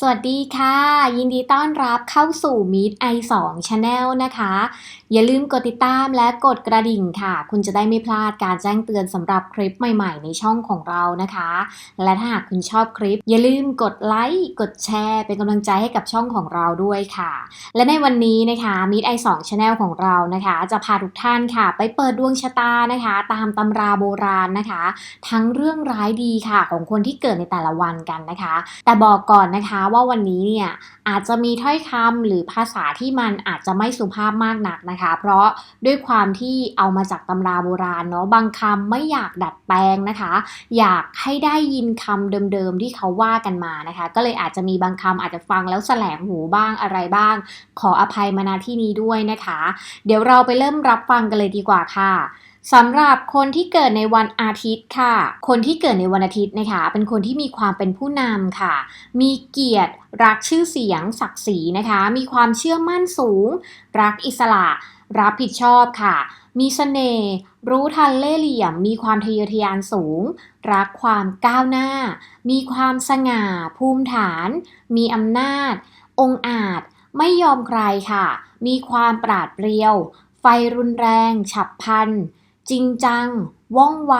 สวัสดีค่ะ ยินดีต้อนรับเข้าสู่ Meet i2 Channel นะคะ อย่าลืมกดติดตามและกดกระดิ่งค่ะ คุณจะได้ไม่พลาดการแจ้งเตือนสำหรับคลิปใหม่ ๆ ในช่องของเรานะคะ และถ้าหากคุณชอบคลิป อย่าลืมกดไลค์กดแชร์เป็นกำลังใจให้กับช่องของเราด้วยค่ะ และในวันนี้นะคะ Meet i2 Channel ของเรานะคะ จะพาทุกท่านค่ะ ไปเปิดดวงชะตานะคะ ตามตำราโบราณนะคะ ทั้งเรื่องร้ายดีค่ะ ของคนที่เกิดในแต่ละวันกันนะคะ แต่บอกก่อนนะคะว่าวันนี้เนี่ยอาจจะมีถ้อยคำหรือภาษาที่มันอาจจะไม่สุภาพมากนักนะคะเพราะด้วยความที่เอามาจากตำราโบราณเนาะบางคำไม่อยากดัดแปลงนะคะ อยากให้ได้ยินคำเดิมๆที่เขาว่ากันมานะคะ ก็เลยอาจจะมีบางคำอาจจะฟังแล้วแสลงหูบ้างอะไรบ้าง ขออภัยมาณที่นี้ด้วยนะคะ เดี๋ยวเราไปเริ่มรับฟังกันเลยดีกว่าค่ะสำหรับคนที่เกิดในวันอาทิตย์ค่ะ คนที่เกิดในวันอาทิตย์นะคะ เป็นคนที่มีความเป็นผู้นำค่ะ มีเกียรติ รักชื่อเสียง ศักดิ์ศรีนะคะ มีความเชื่อมั่นสูง รักอิสระ รับผิดชอบค่ะ มีเสน่ห์รู้ทันเล่เหลี่ยม มีความทะเยอทะยานสูง รักความก้าวหน้า มีความสง่า ภูมิฐาน มีอำนาจ องอาจ ไม่ยอมใครค่ะ มีความปราดเปรียว ไฟรุนแรง ฉับพลัน จริงจัง ว่องไว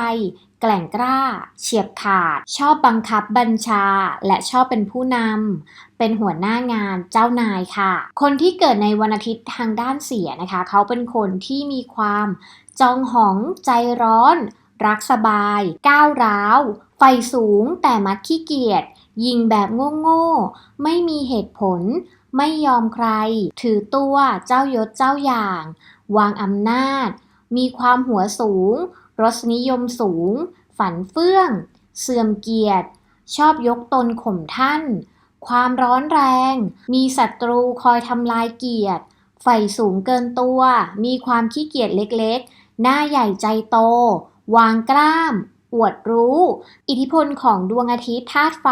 แกล่งกล้า เฉียบขาด ชอบบังคับบัญชา และชอบเป็นผู้นำ เป็นหัวหน้างานเจ้านายค่ะ คนที่เกิดในวันอาทิตย์ทางด้านเสียนะคะ เขาเป็นคนที่มีความจองหองใจร้อน รักสบาย ก้าวร้าวไฟสูงแต่มักขี้เกียจยิงแบบโง่ๆ ไม่มีเหตุผล ไม่ยอมใคร ถือตัวเจ้ายศเจ้าอย่าง วางอำนาจ มีความหัวสูง รสนิยมสูง ฝันเฟื่อง เสื่อมเกียรติ ชอบยกตนข่มท่าน ความร้อนแรง มีศัตรูคอยทำลายเกียรติใฝ่สูงเกินตัว มีความขี้เกียจเล็กๆ หน้าใหญ่ใจโต วางกล้าม อวดรู้ อิทธิพลของดวงอาทิตย์ธาตุไฟ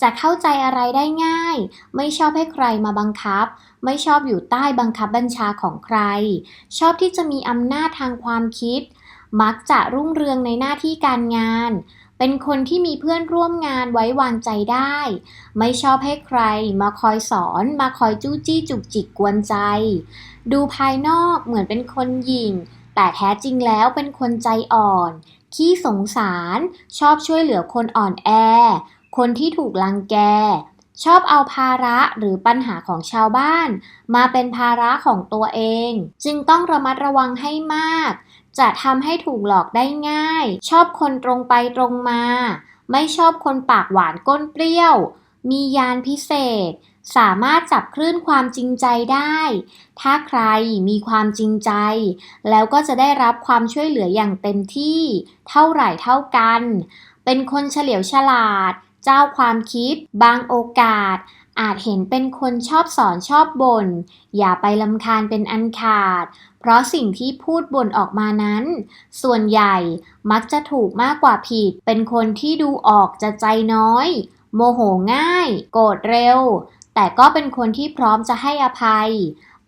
จะเข้าใจอะไรได้ง่าย ไม่ชอบให้ใครมาบังคับ ไม่ชอบอยู่ใต้บังคับบัญชาของใคร ชอบที่จะมีอำนาจทางความคิด มักจะรุ่งเรืองในหน้าที่การงาน เป็นคนที่มีเพื่อนร่วมงานไว้วางใจได้ ไม่ชอบให้ใครมาคอยสอน มาคอยจู้จี้จุกจิกกวนใจ ดูภายนอกเหมือนเป็นคนหยิ่ง แต่แท้จริงแล้วเป็นคนใจอ่อน ขี้สงสาร ชอบช่วยเหลือคนอ่อนแอ คนที่ถูกลังแกชอบเอาภาระหรือปัญหาของชาวบ้าน มาเป็นภาระของตัวเอง จึงต้องระมัดระวังให้มาก จะทำให้ถูกหลอกได้ง่าย ชอบคนตรงไปตรงมา ไม่ชอบคนปากหวานก้นเปรี้ยว มียานพิเศษ สามารถจับคลื่นความจริงใจได้ ถ้าใครมีความจริงใจ แล้วก็จะได้รับความช่วยเหลืออย่างเต็มที่ เท่าไหร่เท่ากัน เป็นคนเฉลียวฉลาด เจ้าความคิด บางโอกาสอาจเห็นเป็นคนชอบสอนชอบบ่น อย่าไปลำคาญเป็นอันขาด เพราะสิ่งที่พูดบ่นออกมานั้น ส่วนใหญ่มักจะถูกมากกว่าผิด เป็นคนที่ดูออกจะใจน้อย โมโหง่าย โกรธเร็ว แต่ก็เป็นคนที่พร้อมจะให้อภัย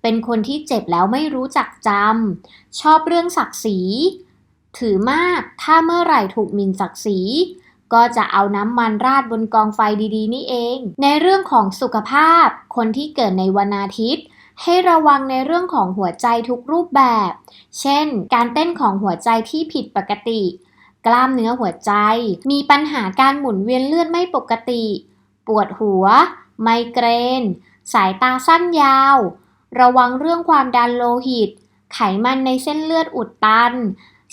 เป็นคนที่เจ็บแล้วไม่รู้จักจำ ชอบเรื่องศักดิ์ศรี ถือมากถ้าเมื่อไหร่ถูกหมินศักดิ์ศรีก็จะเอาน้ำมันราดบนกองไฟดีๆ นี่เอง ในเรื่องของสุขภาพ คนที่เกิดในวันอาทิตย์ ให้ระวังในเรื่องของหัวใจทุกรูปแบบ เช่น การเต้นของหัวใจที่ผิดปกติ กล้ามเนื้อหัวใจ มีปัญหาการหมุนเวียนเลือดไม่ปกติ ปวดหัว ไมเกรน สายตาสั้นยาว ระวังเรื่องความดันโลหิต ไขมันในเส้นเลือดอุดตัน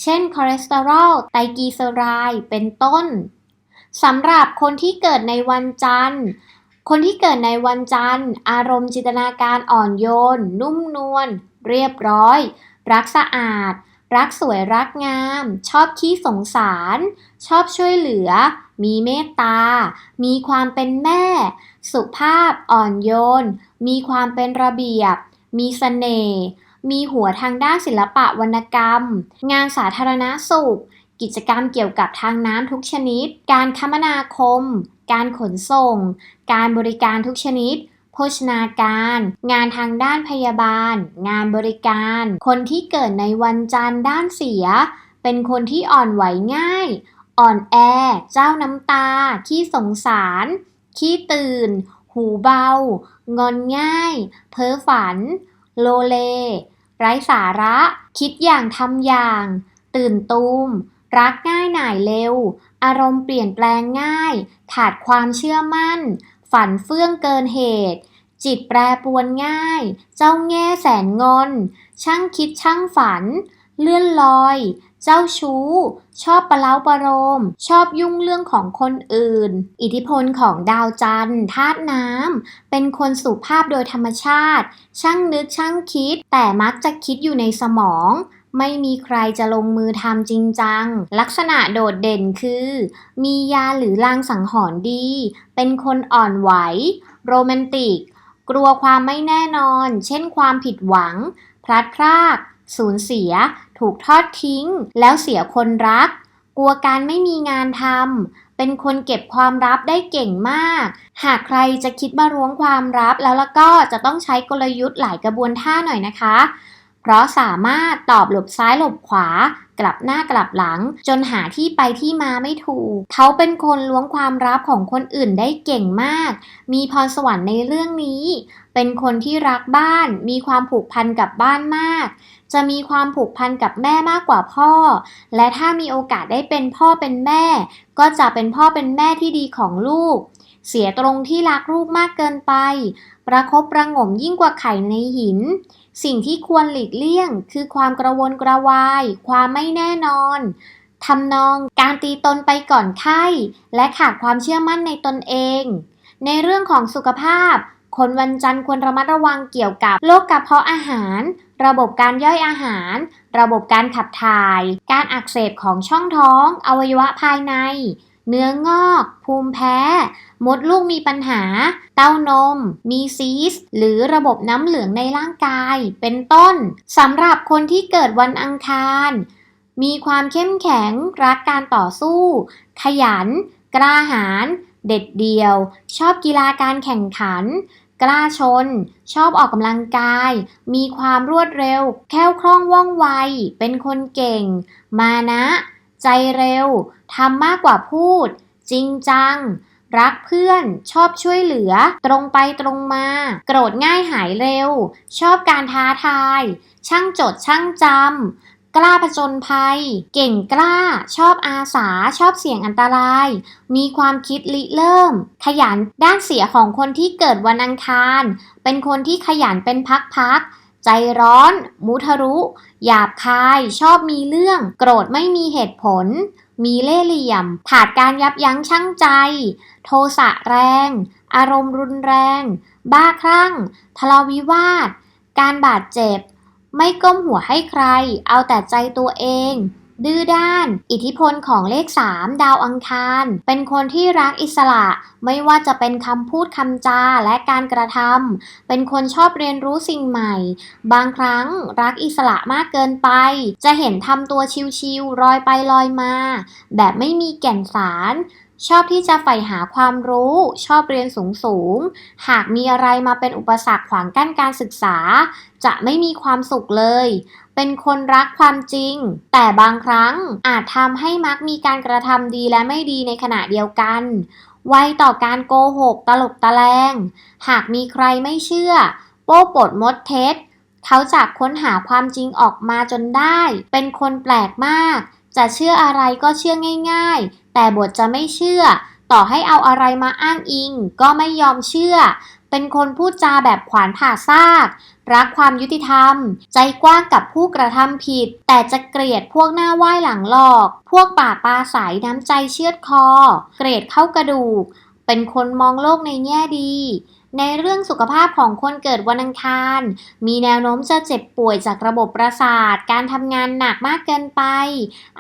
เช่น คอเลสเตอรอล ไตรกลีเซอไรด์ เป็นต้นสำหรับคนที่เกิดในวันจันทร์ คนที่เกิดในวันจันทร์ อารมณ์จินตนาการอ่อนโยน นุ่มนวล เรียบร้อย รักสะอาด รักสวยรักงาม ชอบขี้สงสาร ชอบช่วยเหลือ มีเมตตา มีความเป็นแม่ สุภาพอ่อนโยน มีความเป็นระเบียบ มีเสน่ห์ มีหัวทางด้านศิลปะวรรณกรรม งานสาธารณสุข กิจกรรมเกี่ยวกับทางน้ำทุกชนิด การคมนาคม การขนส่ง การบริการทุกชนิด โภชนาการ งานทางด้านพยาบาล งานบริการ คนที่เกิดในวันจันทร์ด้านเสีย เป็นคนที่อ่อนไหวง่าย อ่อนแอ เจ้าน้ำตา ขี้สงสาร ขี้ตื่นหหูเบา งอนง่าย เพ้อฝัน โลเล ไร้สาระ คิดอย่างทำอย่าง ตื่นตูมรักง่ายหน่ายเร็ว อารมณ์เปลี่ยนแปลงง่าย ขาดความเชื่อมั่น ฝันเฟื่องเกินเหตุ จิตแปรปรวนง่าย เจ้าแง่แสนงอนช่างคิดช่างฝัน เลื่อนลอย เจ้าชู้ ชอบประเล้าประโลมชอบยุ่งเรื่องของคนอื่น อิทธิพลของดาวจันทร์ธาตุน้ำ เป็นคนสุภาพโดยธรรมชาติ ช่างนึกช่างคิด แต่มักจะคิดอยู่ในสมอง ไม่มีใครจะลงมือทำจริงจัง ลักษณะโดดเด่นคือ มียาหรือลางสังหรณ์ดี เป็นคนอ่อนไหว โรแมนติก กลัวความไม่แน่นอน เช่นความผิดหวัง พลัดพราก สูญเสีย ถูกทอดทิ้ง แล้วเสียคนรัก กลัวการไม่มีงานทำเป็นคนเก็บความลับได้เก่งมาก หากใครจะคิดมาล้วงความลับแล้วแล้วก็จะต้องใช้กลยุทธ์หลายกระบวนท่าหน่อยนะคะ เพราะสามารถตอบหลบซ้ายหลบขวา กลับหน้ากลับหลัง จนหาที่ไปที่มาไม่ถูก เขาเป็นคนล้วงความลับของคนอื่นได้เก่งมาก มีพรสวรรค์ในเรื่องนี้ เป็นคนที่รักบ้าน มีความผูกพันกับบ้านมาก จะมีความผูกพันกับแม่มากกว่าพ่อ และถ้ามีโอกาสได้เป็นพ่อเป็นแม่ ก็จะเป็นพ่อเป็นแม่ที่ดีของลูกเสียตรงที่รักลูกมากเกินไป ประคบประงมยิ่งกว่าไข่ในหิน สิ่งที่ควรหลีกเลี่ยง คือความกระวนกระวาย ความไม่แน่นอนทำนองการตีตนไปก่อนไข้ และขาดความเชื่อมั่นในตนเอง ในเรื่องของสุขภาพ คนวันจันทร์ควรระมัดระวังเกี่ยวกับโรคกระเพาะอาหาร ระบบการย่อยอาหาร ระบบการขับถ่าย การอักเสบของช่องท้อง อวัยวะภายใน เนื้องอก ภูมิแพ้ มดลูกมีปัญหา เต้านม มีซีสหรือระบบน้ำเหลืองในร่างกาย เป็นต้นสำหรับคนที่เกิดวันอังคาร มีความเข้มแข็ง รักการต่อสู้ ขยัน กล้าหาญเด็ดเดี่ยว ชอบกีฬาการแข่งขัน กล้าชน ชอบออกกำลังกาย มีความรวดเร็ว แคล่วคล่องว่องไว เป็นคนเก่ง มานะ ใจเร็ว ทำมากกว่าพูด จริงจัง รักเพื่อน ชอบช่วยเหลือ ตรงไปตรงมา โกรธง่ายหายเร็ว ชอบการท้าทาย ช่างจดช่างจำกล้าผจญภัย เก่งกล้า ชอบอาสา ชอบเสี่ยงอันตราย มีความคิดริเริ่ม ขยันด้านเสียของคนที่เกิดวันอังคาร เป็นคนที่ขยันเป็นพักๆใจร้อน มุทะรุ หยาบคาย ชอบมีเรื่อง โกรธไม่มีเหตุผล มีเล่ห์เหลี่ยม ขาดการยับยั้งชั่งใจ โทสะแรง อารมณ์รุนแรง บ้าคลั่ง ทะเลาวิวาท การบาดเจ็บ ไม่ก้มหัวให้ใคร เอาแต่ใจตัวเอง ดื้อด้าน อิทธิพลของเลข 3 ดาวอังคาร เป็นคนที่รักอิสระ ไม่ว่าจะเป็นคำพูดคำจาและการกระทำเป็นคนชอบเรียนรู้สิ่งใหม่ บางครั้งรักอิสระมากเกินไป จะเห็นทำตัวชิวๆลอยไปลอยมา แบบไม่มีแก่นสารชอบที่จะใฝ่หาความรู้ ชอบเรียนสูงสูงๆหากมีอะไรมาเป็นอุปสรรคขวางกั้นการศึกษา จะไม่มีความสุขเลย เป็นคนรักความจริง แต่บางครั้งอาจทำให้มักมีการกระทำดีและไม่ดีในขณะเดียวกัน ไวต่อการโกหกตลกตะแลง หากมีใครไม่เชื่อ โป้ปดมดเท็จ เขาจะค้นหาความจริงออกมาจนได้ เป็นคนแปลกมาก จะเชื่ออะไรก็เชื่อง่าย ๆ แต่บทจะไม่เชื่อ ต่อให้เอาอะไรมาอ้างอิง ก็ไม่ยอมเชื่อ เป็นคนพูดจาแบบขวานผ่าซาก รักความยุติธรรม ใจกว้างกับผู้กระทำผิด แต่จะเกลียดพวกหน้าไหว้หลังหลอก พวกป่าปลาสายน้ำใจเชือดคอ เกรดเข้ากระดูก เป็นคนมองโลกในแง่ดี ในเรื่องสุขภาพของคนเกิดวันอังคาร มีแนวโน้มจะเจ็บป่วยจากระบบประสาท การทำงานหนักมากเกินไป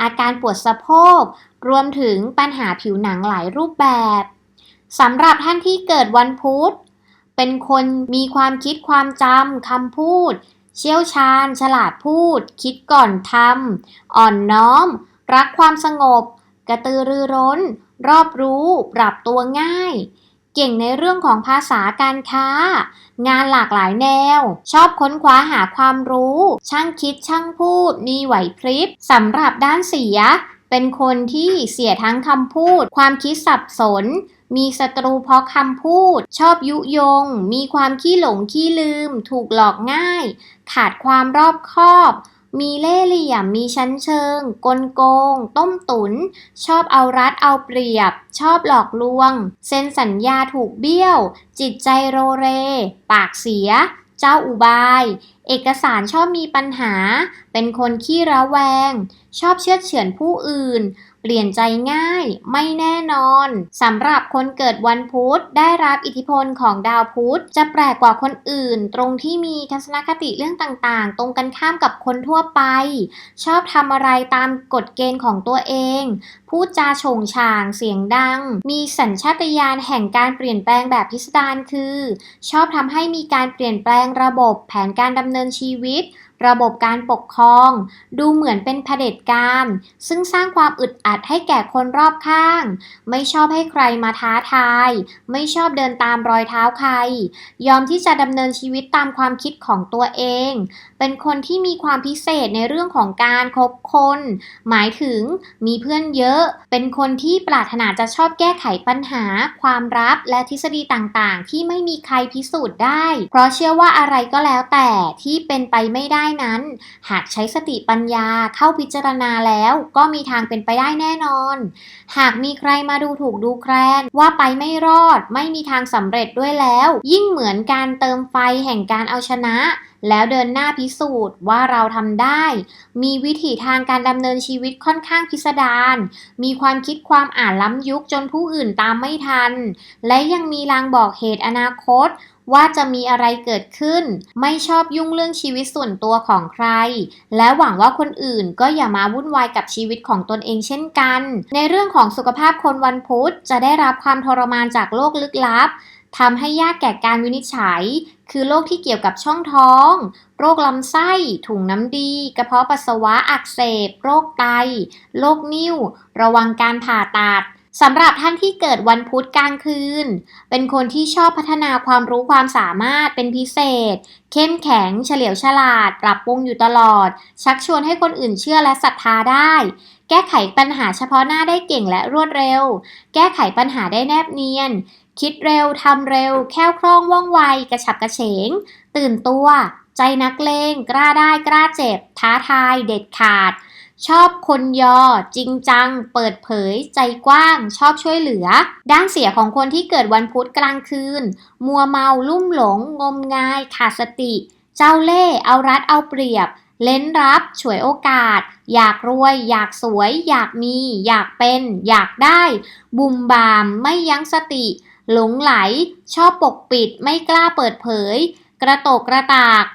อาการปวดสะโพก รวมถึงปัญหาผิวหนังหลายรูปแบบสำหรับท่านที่เกิดวันพุธ เป็นคนมีความคิดความจำคำพูด เชี่ยวชาญ ฉลาดพูด คิดก่อนทำอ่อนน้อม รักความสงบ กระตือรือร้น รอบรู้ ปรับตัวง่าย เก่งในเรื่องของภาษาการค้า งานหลากหลายแนว ชอบค้นคว้าหาความรู้ ช่างคิดช่างพูด มีไหวพริบสำหรับด้านเสียเป็นคนที่เสียทั้งคำพูด ความคิดสับสน มีศัตรูเพราะคำพูด ชอบยุยง มีความขี้หลงขี้ลืม ถูกหลอกง่าย ขาดความรอบคอบ มีเล่ห์เหลี่ยม มีชั้นเชิง กลโกง ต้มตุน ชอบเอารัดเอาเปรียบ ชอบหลอกลวง เซ็นสัญญาถูกเบี้ยว จิตใจโรเร ปากเสีย เจ้าอุบาย เอกสารชอบมีปัญหา เป็นคนขี้ระแวง ชอบเชื่อเฉือนผู้อื่น เปลี่ยนใจง่าย ไม่แน่นอนสำหรับคนเกิดวันพุธได้รับอิทธิพลของดาวพุธจะแปลกกว่าคนอื่น ตรงที่มีทัศนคติเรื่องต่างๆ ตรงกันข้ามกับคนทั่วไป ชอบทำอะไรตามกฎเกณฑ์ของตัวเอง พูดจาโฉงฉางเสียงดัง มีสัญชาตญาณแห่งการเปลี่ยนแปลงแบบพิสดารคือ ชอบทำให้มีการเปลี่ยนแปลงระบบแผนการดำเนินชีวิต ระบบการปกครอง ดูเหมือนเป็นเผด็จการ ซึ่งสร้างความอึดอัดให้แก่คนรอบข้าง ไม่ชอบให้ใครมาท้าทาย ไม่ชอบเดินตามรอยเท้าใคร ยอมที่จะดำเนินชีวิตตามความคิดของตัวเองเป็นคนที่มีความพิเศษในเรื่องของการคบคน หมายถึงมีเพื่อนเยอะ เป็นคนที่ปรารถนาจะชอบแก้ไขปัญหา ความลับและทฤษฎีต่างๆ ที่ไม่มีใครพิสูจน์ได้ เพราะเชื่อว่าอะไรก็แล้วแต่ที่เป็นไปไม่ได้นั้น หากใช้สติปัญญาเข้าพิจารณาแล้วก็มีทางเป็นไปได้แน่นอน หากมีใครมาดูถูกดูแคลนว่าไปไม่รอดไม่มีทางสำเร็จด้วยแล้ว ยิ่งเหมือนการเติมไฟแห่งการเอาชนะ แล้วเดินหน้าพิสูจน์ว่าเราทำได้ มีวิถีทางการดำเนินชีวิตค่อนข้างพิสดารมีความคิดความอ่านล้ำยุคจนผู้อื่นตามไม่ทัน และยังมีลางบอกเหตุอนาคตว่าจะมีอะไรเกิดขึ้น ไม่ชอบยุ่งเรื่องชีวิตส่วนตัวของใคร และหวังว่าคนอื่นก็อย่ามาวุ่นวายกับชีวิตของตนเองเช่นกัน ในเรื่องของสุขภาพคนวันพุธจะได้รับความทรมานจากโรคลึกลับ ทำให้ยากแก่การวินิจฉัย คือโรคที่เกี่ยวกับช่องท้อง โรคลำไส้ ถุงน้ำดี กระเพาะปัสสาวะอักเสบ โรคไต โรคนิ่ว ระวังการผ่าตัดสำหรับท่านที่เกิดวันพุธกลางคืน เป็นคนที่ชอบพัฒนาความรู้ความสามารถเป็นพิเศษ เข้มแข็ง เฉลียวฉลาด ปรับปรุงอยู่ตลอด ชักชวนให้คนอื่นเชื่อและศรัทธาได้ แก้ไขปัญหาเฉพาะหน้าได้เก่งและรวดเร็ว แก้ไขปัญหาได้แนบเนียน คิดเร็วทำเร็ว แค่วคล่องว่องไว กระฉับกระเฉง ตื่นตัว ใจนักเลง กล้าได้กล้าเจ็บ ท้าทาย เด็ดขาด ชอบคนยอ จริงจัง เปิดเผย ใจกว้าง ชอบช่วยเหลือ ด้านเสียของคนที่เกิดวันพุธกลางคืน มัวเมาลุ่มหลง งมงาย ขาดสติ เจ้าเล่ห์เอารัดเอาเปรียบเล้นรับ ฉวยโอกาส อยากรวย อยากสวย อยากมี อยากเป็น อยากได้ บุมบาม ไม่ยั้งสติ หลงไหล ชอบปกปิดไม่กล้าเปิดเผย กระโตกกระตาก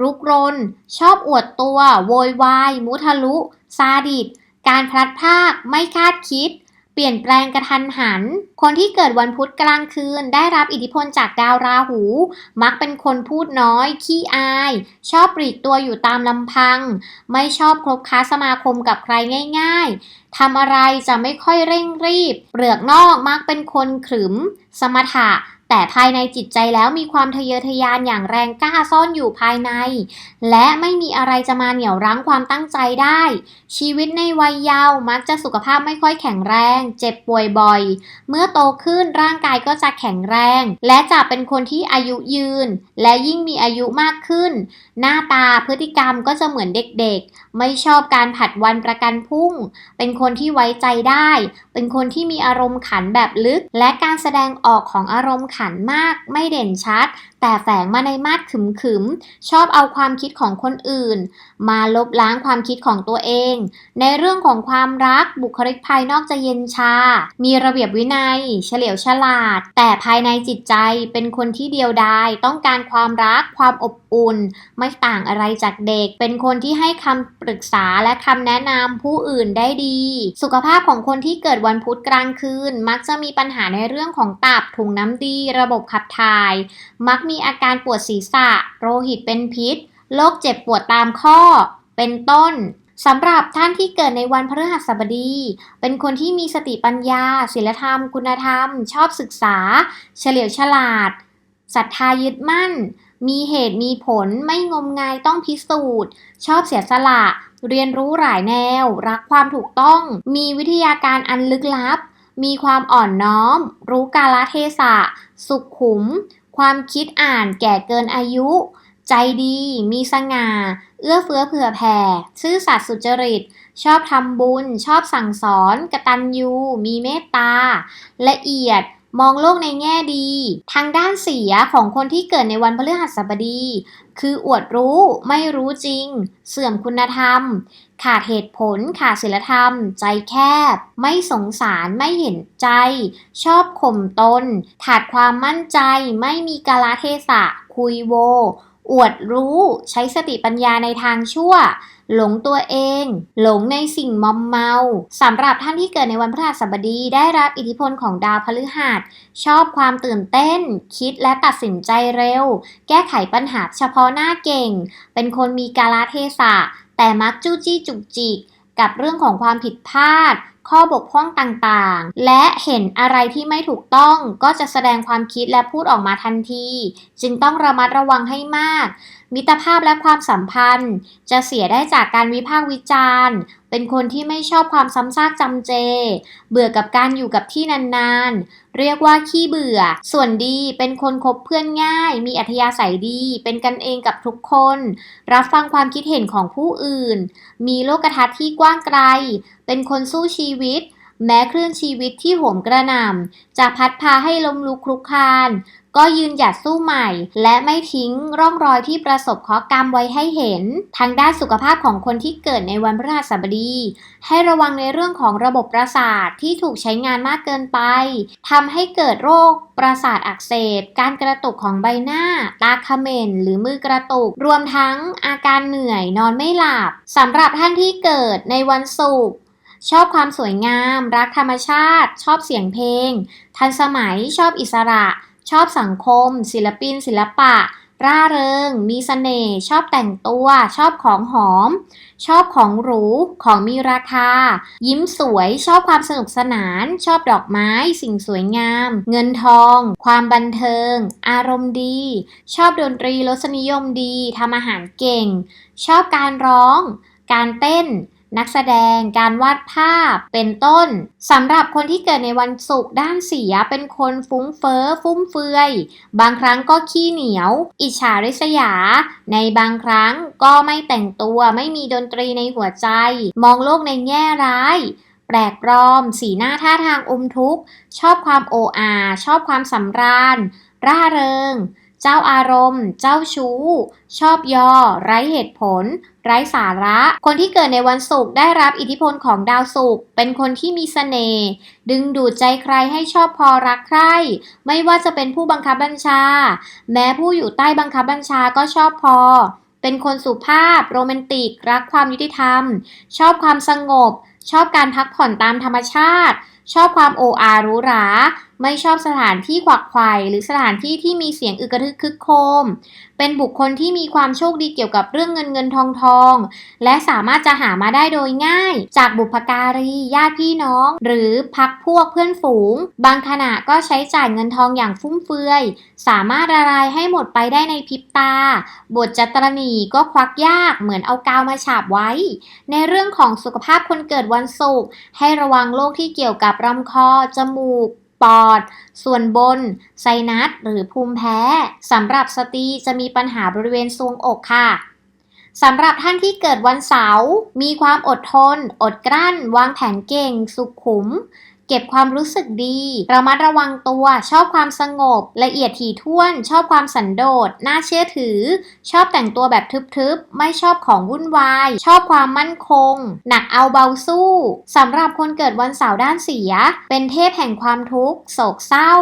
รุกรน ชอบอวดตัว โวยวาย มุทะลุ ซาดิสการพลัดพราก ไม่คาดคิด ปลี่ยนแปลงกระทันหัน คนที่เกิดวันพุธกลางคืน ได้รับอิทธิพลจากดาวราหู มักเป็นคนพูดน้อย ขี้อาย ชอบปลีกตัวอยู่ตามลำพัง ไม่ชอบคบค้าสมาคมกับใครง่าย ๆ ทำอะไรจะไม่ค่อยเร่งรีบ เปลือกนอกมักเป็นคนขรึม สมถะ แต่ภายในจิตใจแล้วมีความทะเยอทะยานอย่างแรงกล้าซ่อนอยู่ภายใน และไม่มีอะไรจะมาเหนี่ยวรั้งความตั้งใจได้ ชีวิตในวัยเยาว์มักจะสุขภาพไม่ค่อยแข็งแรง เจ็บป่วยบ่อย เมื่อโตขึ้นร่างกายก็จะแข็งแรง และจะเป็นคนที่อายุยืน และยิ่งมีอายุมากขึ้น หน้าตาพฤติกรรมก็จะเหมือนเด็กๆ ไม่ชอบการผัดวันประกันพรุ่ง เป็นคนที่ไว้ใจได้ เป็นคนที่มีอารมณ์ขันแบบลึก และการแสดงออกของอารมณ์ขันมาก ไม่เด่นชัดแต่แฝงมาในมาดขึมๆชอบเอาความคิดของคนอื่น มาลบล้างความคิดของตัวเอง ในเรื่องของความรักบุคลิกภายนอกจะเย็นชา มีระเบียบวินัย เฉลียวฉลาด แต่ภายในจิตใจเป็นคนที่เดียวดาย ต้องการความรักความอบอุ่น ไม่ต่างอะไรจากเด็ก เป็นคนที่ให้คำปรึกษาและคำแนะนำผู้อื่นได้ดี สุขภาพของคนที่เกิดวันพุธกลางคืน มักจะมีปัญหาในเรื่องของตับถุงน้ำดี ระบบขับถ่าย มักมีอาการปวดศีรษะโลหิตเป็นพิษ โรคเจ็บปวดตามข้อ เป็นต้นสำหรับท่านที่เกิดในวันพฤหัสบดี เป็นคนที่มีสติปัญญาศีลธรรม คุณธรรม ชอบศึกษา เฉลียวฉลาดศรัทธายึดมั่น มีเหตุมีผลไม่งมงายต้องพิสูจน์ ชอบเสียสละ เรียนรู้หลายแนว รักความถูกต้อง มีวิทยาการอันลึกลับ มีความอ่อนน้อม รู้กาลเทศะ สุขขุม ความคิดอ่านแก่เกินอายุ ใจดี มีสง่า เอื้อเฟื้อเผื่อแผ่ ซื่อสัตย์สุจริต ชอบทำบุญ ชอบสั่งสอน กตัญญู มีเมตตา ละเอียด มองโลกในแง่ดี ทางด้านเสียของคนที่เกิดในวันพฤหัสบดี คืออวดรู้ไม่รู้จริง เสื่อมคุณธรรม ขาดเหตุผล ขาดศีลธรรม ใจแคบ ไม่สงสารไม่เห็นใจ ชอบข่มตน ขาดความมั่นใจ ไม่มีกาลเทศะ คุยโว อวดรู้ ใช้สติปัญญาในทางชั่ว หลงตัวเอง หลงในสิ่งมอมเมาสำหรับท่านที่เกิดในวันพฤหัสบดีได้รับอิทธิพลของดาวพฤหัส ชอบความตื่นเต้น คิดและตัดสินใจเร็ว แก้ไขปัญหาเฉพาะหน้าเก่ง เป็นคนมีกาลเทศะ แต่มักจู้จี้จุกจิกกับเรื่องของความผิดพลาด ข้อบกพร่องต่างๆ และเห็นอะไรที่ไม่ถูกต้องก็จะแสดงความคิดและพูดออกมาทันที จึงต้องระมัดระวังให้มาก มิตรภาพและความสัมพันธ์ จะเสียได้จากการวิพากษ์วิจารณ์ เป็นคนที่ไม่ชอบความซ้ำซากจำเจ เบื่อกับการอยู่กับที่นานๆ เรียกว่าขี้เบื่อ ส่วนดีเป็นคนคบเพื่อนง่าย มีอัธยาศัยดี เป็นกันเองกับทุกคน รับฟังความคิดเห็นของผู้อื่น มีโลกทัศน์ที่กว้างไกล เป็นคนสู้ชีวิต แม้คลื่นชีวิตที่โหมกระหน่ำจะพัดพาให้ล้มลุกคลุกคลาน ก็ยืนหยัดสู้ใหม่ และไม่ทิ้งร่องรอยที่ประสบเคราะห์กรรมไว้ให้เห็น ทางด้านสุขภาพของคนที่เกิดในวันพฤหัสบดี ให้ระวังในเรื่องของระบบประสาทที่ถูกใช้งานมากเกินไปทำให้เกิดโรคประสาทอักเสบ การกระตุกของใบหน้า ตาเขม่นหรือมือกระตุก รวมทั้งอาการเหนื่อยนอนไม่หลับสำหรับท่านที่เกิดในวันศุกร์ ชอบความสวยงาม รักธรรมชาติ ชอบเสียงเพลง ทันสมัย ชอบอิสระ ชอบสังคม ศิลปิน ศิลปะ ร่าเริง มีเสน่ห์ ชอบแต่งตัว ชอบของหอม ชอบของหรู ของมีราคา ยิ้มสวย ชอบความสนุกสนาน ชอบดอกไม้ สิ่งสวยงาม เงินทอง ความบันเทิง อารมณ์ดี ชอบดนตรีรสนิยมดี ทำอาหารเก่ง ชอบการร้อง การเต้น นักแสดงการวาดภาพเป็นต้นสำหรับคนที่เกิดในวันศุกร์ด้านเสียเป็นคนฟุ้งเฟ้อฟุ่มเฟือย บางครั้งก็ขี้เหนียว อิจฉาริษยา ในบางครั้งก็ไม่แต่งตัวไม่มีดนตรีในหัวใจ มองโลกในแง่ร้ายแปลกปลอม สีหน้าท่าทางอมทุกข์ ชอบความโออาชอบความสำราญ ร่าเริง เจ้าอารมณ์ เจ้าชู้ ชอบยอ ไร้เหตุผล ไร้สาระ คนที่เกิดในวันศุกร์ได้รับอิทธิพลของดาวศุกร์เป็นคนที่มีเสน่ห์ดึงดูดใจใครให้ชอบพอรักใคร ไม่ว่าจะเป็นผู้บังคับบัญชา แม้ผู้อยู่ใต้บังคับบัญชาก็ชอบพอ เป็นคนสุภาพ โรแมนติก รักความยุติธรรม ชอบความสงบ ชอบการพักผ่อนตามธรรมชาติ ชอบความโออาหรูหรา ไม่ชอบสถานที่ขวักไขว่หรือสถานที่ที่มีเสียงอึกระทึกคึกโคม เป็นบุคคลที่มีความโชคดีเกี่ยวกับเรื่องเงินเงินทองทอง และสามารถจะหามาได้โดยง่าย จากบุพการีญาติพี่น้อง หรือพักพวกเพื่อนฝูง บางขณะก็ใช้จ่ายเงินทองอย่างฟุ่มเฟือย สามารถละลายให้หมดไปได้ในพริบตา บทจัตรณีก็ควักยากเหมือนเอากาวมาฉาบไว้ ในเรื่องของสุขภาพคนเกิดวันศุกร์ให้ระวังโรคที่เกี่ยวกับลำคอ จมูก ปอด ส่วนบน ไซนัสหรือภูมิแพ้สำหรับสตรีจะมีปัญหาบริเวณทรวงอกค่ะสำหรับท่านที่เกิดวันเสาร์มีความอดทน อดกลั้น วางแผนเก่ง สุขุม เก็บความรู้สึกดีระมัดระวังตัว ชอบความสงบ ละเอียดถี่ถ้วน ชอบความสันโดษ น่าเชื่อถือ ชอบแต่งตัวแบบทึบๆ ไม่ชอบของวุ่นวาย ชอบความมั่นคง หนักเอาเบาสู้สำหรับคนเกิดวันเสาร์ด้านเสีย เป็นเทพแห่งความทุกข์ โศกเศร้า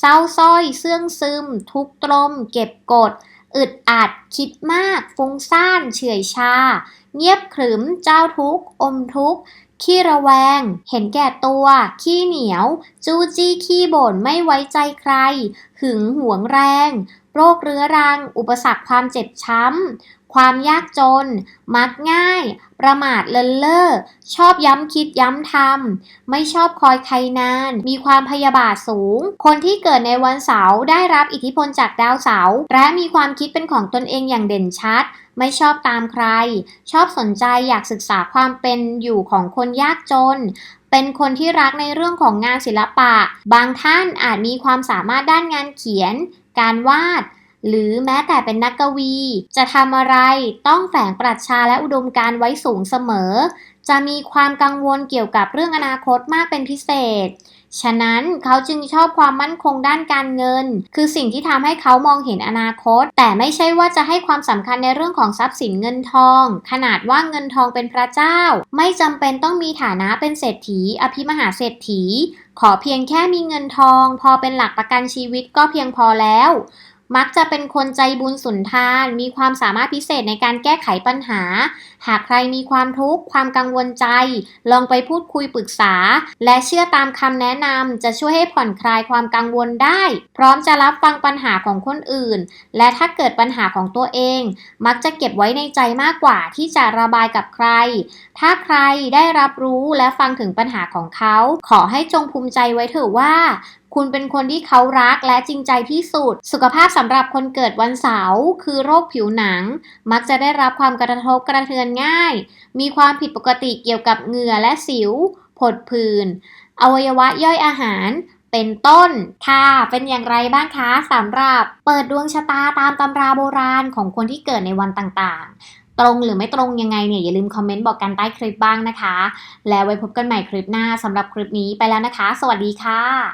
เศร้าส้อย เสื่องซึม ทุกตรม เก็บกด อึดอัด คิดมาก ฟุ้งซ่าน เฉื่อยชา เงียบขรึม เจ้าทุกข์ อมทุกข์ ขี้ระแวง เห็นแก่ตัว ขี้เหนียว จู้จี้ขี้บ่นไม่ไว้ใจใคร หึงหวงแรง โรคเรื้อรัง อุปสรรคความเจ็บช้ำ ความยากจน มักง่าย ประมาทเลินเล่อ ชอบย้ำคิดย้ำทำ ไม่ชอบคอยใครนาน มีความพยาบาทสูง คนที่เกิดในวันเสาร์ได้รับอิทธิพลจากดาวเสาร์และมีความคิดเป็นของตนเองอย่างเด่นชัด ไม่ชอบตามใคร ชอบสนใจอยากศึกษาความเป็นอยู่ของคนยากจนเป็นคนที่รักในเรื่องของงานศิลปะ บางท่านอาจมีความสามารถด้านงานเขียน การวาด หรือแม้แต่เป็นนักกวี จะทำอะไรต้องแฝงปรัชญาและอุดมการไว้สูงเสมอ จะมีความกังวลเกี่ยวกับเรื่องอนาคตมากเป็นพิเศษ ฉะนั้นเขาจึงชอบความมั่นคงด้านการเงิน คือสิ่งที่ทำให้เขามองเห็นอนาคต แต่ไม่ใช่ว่าจะให้ความสำคัญในเรื่องของทรัพย์สินเงินทอง ขนาดว่าเงินทองเป็นพระเจ้า ไม่จำเป็นต้องมีฐานะเป็นเศรษฐี อภิมหาเศรษฐี ขอเพียงแค่มีเงินทอง พอเป็นหลักประกันชีวิตก็เพียงพอแล้ว มักจะเป็นคนใจบุญสุนทาน มีความสามารถพิเศษในการแก้ไขปัญหา หากใครมีความทุกข์ ความกังวลใจ ลองไปพูดคุยปรึกษา และเชื่อตามคำแนะนำจะช่วยให้ผ่อนคลายความกังวลได้ พร้อมจะรับฟังปัญหาของคนอื่น และถ้าเกิดปัญหาของตัวเอง มักจะเก็บไว้ในใจมากกว่าที่จะระบายกับใคร ถ้าใครได้รับรู้และฟังถึงปัญหาของเขา ขอให้จงภูมิใจไว้เถอะว่า คุณเป็นคนที่เขารักและจริงใจที่สุด สุขภาพสำหรับคนเกิดวันเสาร์คือโรคผิวหนัง มักจะได้รับความกระทบกระเทือนง่าย มีความผิดปกติเกี่ยวกับเหงื่อและสิว ผดผื่น อวัยวะย่อยอาหาร เป็นต้น ค่ะ เป็นอย่างไรบ้างคะสำหรับเปิดดวงชะตาตามตำราโบราณของคนที่เกิดในวันต่างๆ ตรงหรือไม่ตรงยังไงเนี่ยอย่าลืมคอมเมนต์บอกกันใต้คลิปบ้างนะคะ แล้วไว้พบกันใหม่คลิปหน้าสำหรับคลิปนี้ไปแล้วนะคะ สวัสดีค่ะ